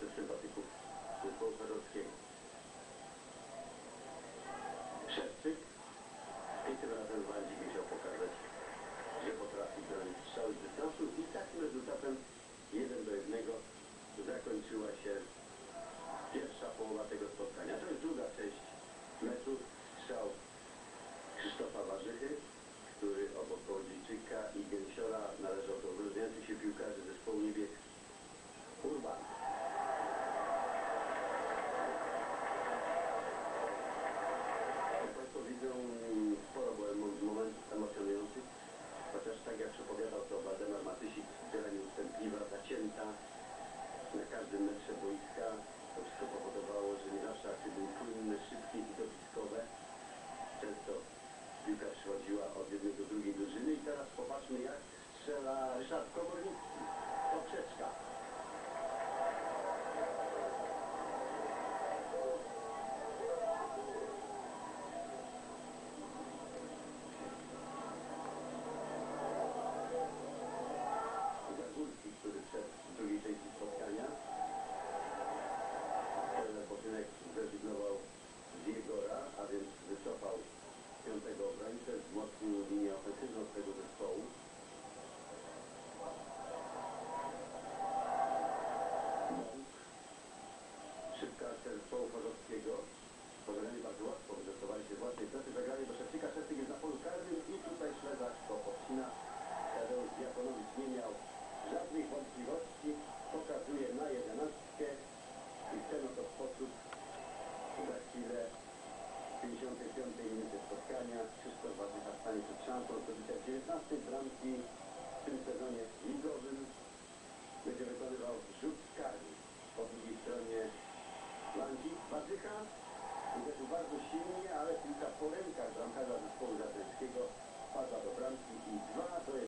Rzeszy Watyków Kupoparowskiego. od jednej do drugiej drużyny i teraz popatrzmy jak strzela Ryszard Kowal. zespołu Chorzowskiego. Pożegnali bardzo łatwo, wyrzestowali się własnej pracy, zagrali do Szewczyka, Szewczyk jest na polu karnym i tutaj śledzak to obcina. Tadeusz Diakonowicz nie miał żadnych wątpliwości, pokazuje na jedenastkę i w ten oto sposób za chwilę 55 minuty spotkania Krzysztof Watyka stanie przed szansą zdobycia 19 bramki w tym sezonie ligowym. Będzie wykonywał rzut